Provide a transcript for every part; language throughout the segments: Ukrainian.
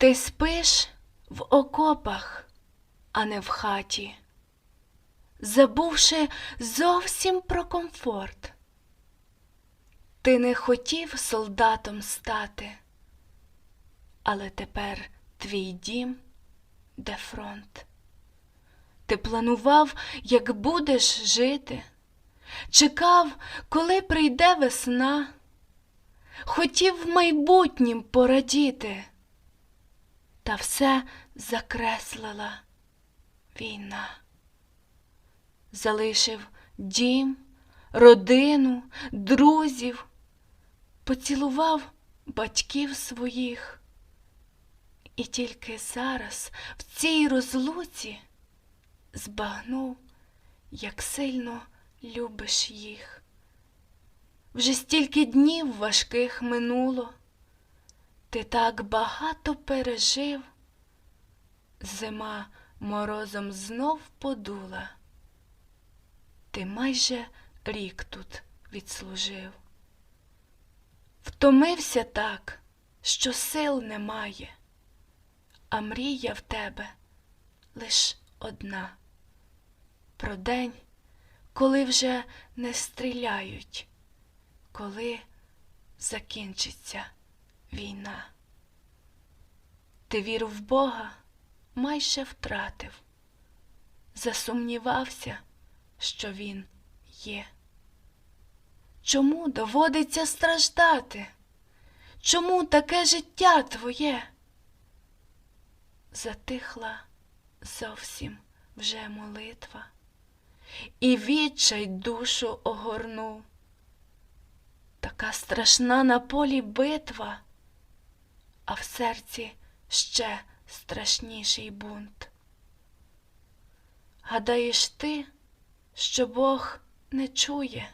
Ти спиш в окопах, а не в хаті, забувши зовсім про комфорт. Ти не хотів солдатом стати, але тепер твій дім де фронт. Ти планував, як будеш жити, чекав, коли прийде весна, хотів в майбутнім порадіти, та все закреслила війна. Залишив дім, родину, друзів, поцілував батьків своїх. І тільки зараз в цій розлуці збагнув, як сильно любиш їх. Вже стільки днів важких минуло, ти так багато пережив, зима морозом знов подула, ти майже рік тут відслужив. Втомився так, що сил немає, а мрія в тебе лиш одна. Про день, коли вже не стріляють, коли закінчиться війна. Ти віру в Бога майже втратив, засумнівався, що Він є. Чому доводиться страждати? Чому таке життя твоє? Затихла зовсім вже молитва, і відчай душу огорнув. Така страшна на полі битва, а в серці ще страшніший бунт. Гадаєш ти, що Бог не чує,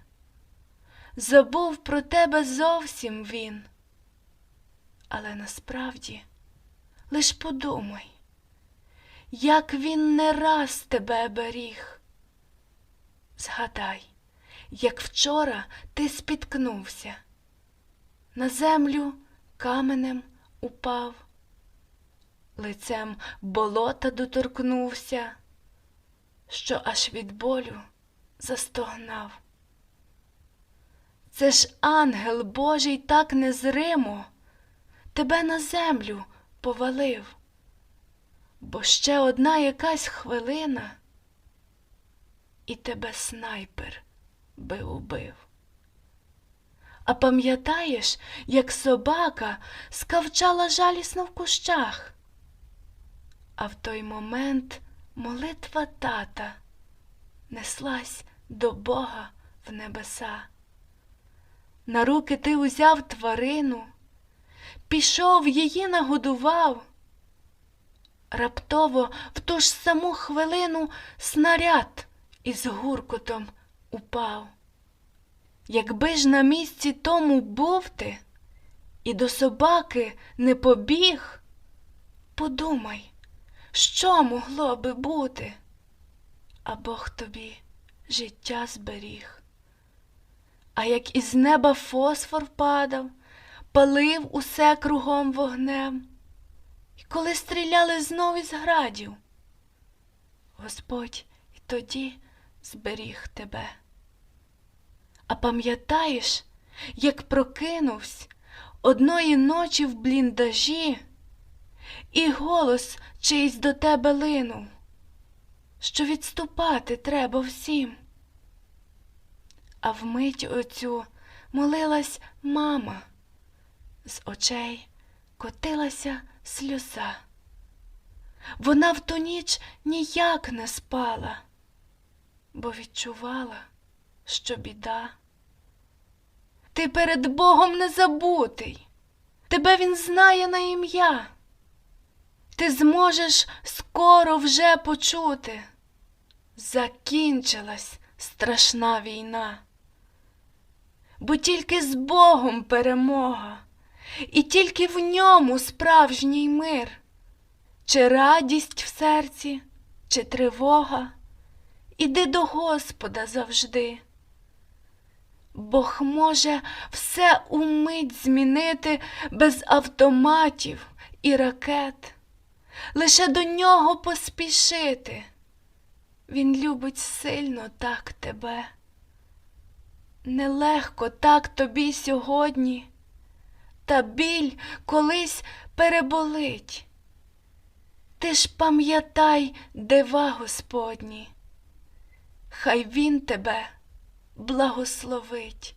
забув про тебе зовсім він, але насправді лиш подумай як він не раз тебе беріг. Згадай, як вчора ти спіткнувся, на землю каменем упав, лицем болота доторкнувся, що аж від болю застогнав. Це ж ангел Божий так незримо тебе на землю повалив бо ще одна якась хвилина, і тебе снайпер би убив. А пам'ятаєш, як собака скавчала жалісно в кущах? А в той момент молитва тата неслась до Бога в небеса. На руки ти узяв тварину, пішов її нагодував. Раптово в ту ж саму хвилину снаряд із гуркотом упав. Якби ж на місці тому був ти і до собаки не побіг, подумай, що могло би бути, а Бог тобі життя зберіг. А як із неба фосфор падав, палив усе кругом вогнем І коли стріляли знов із градів. Господь і тоді зберіг тебе. А пам'ятаєш, як прокинувсь одної ночі в бліндажі, і голос чийсь до тебе линув, що відступати треба всім. А вмить оцю молилась мама, з очей котилася сльоза. Вона в ту ніч ніяк не спала, бо відчувала, що біда. Ти перед Богом не забутий, тебе Він знає на ім'я. Ти зможеш скоро вже почути. Закінчилась страшна війна, бо тільки з Богом перемога і тільки в ньому справжній мир, чи радість в серці, чи тривога, іди до Господа завжди. Бог може все умить змінити без автоматів і ракет, лише до нього поспішити. Він любить сильно так тебе. Нелегко так тобі сьогодні, та біль колись переболить. Ти ж пам'ятай дива Господні, хай він тебе благословить.